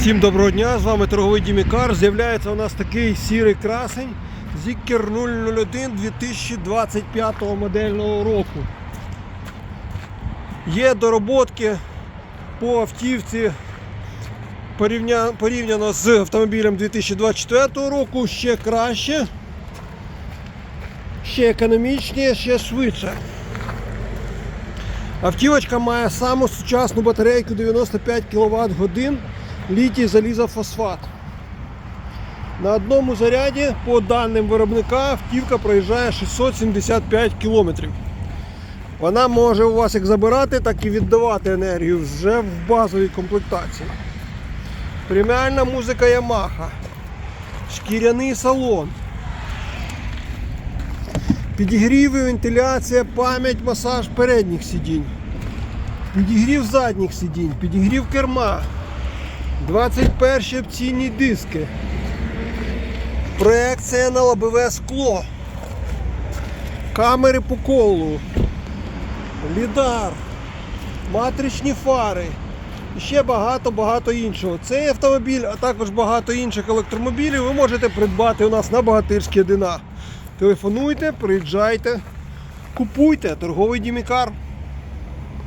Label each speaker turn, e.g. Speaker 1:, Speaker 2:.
Speaker 1: Всім доброго дня, з вами торговий Дімікар. З'являється у нас такий сірий красень Зікер 001 2025 модельного року. Є дороботки по автівці порівня- порівняно з автомобілем 2024 року ще краще, ще економічніше, ще швидше. Автівочка має саму сучасну батарейку 95 кВт годин літій залізофосфат. На одному заряді, по даним виробника, автівка проїжджає 675 км. Вона може у вас як забирати, так і віддавати енергію вже в базовій комплектації. Преміальна музика Yamaha. Шкіряний салон. Підігріви, вентиляція, пам'ять, масаж передніх сидінь. Підігрів задніх сидінь, підігрів керма. 21 опційні диски. Проекція на лобове скло. Камери по колу. Лідар. Матричні фари. І ще багато-багато іншого. Цей автомобіль, а також багато інших електромобілів ви можете придбати у нас на Богатирській 1А. Телефонуйте, приїжджайте, купуйте торговий Дімікар.